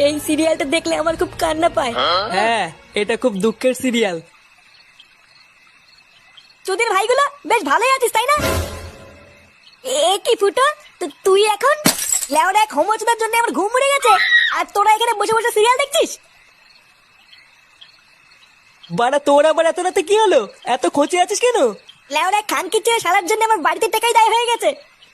এই সিরিয়ালটা দেখলে আমার খুব কান্না পায়। হ্যাঁ এটা খুব দুঃখের সিরিয়াল। তোদের ভাইগুলো বেশ ভালোই আছিস তাই না? এ কি ফুটো তু- তুই এখন? লেওরা এক হোমোচোদার জন্য আমার ঘুম উড়ে গেছে। আর তোরা এখানে বসে বসে সিরিয়াল দেখছিস? বাড়া তোর আবার এত রাতে কি হলো? এত খোঁচে আছিস কেন? লেওরা খান কিচ্ছে সালার জন্য আমার বাড়িতে টাকাই দায় হয়ে গেছে।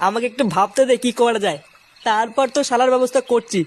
আমাকে একটু ভাবতে দে কি করা যায়। তারপর তো শালার ব্যবস্থা করছি।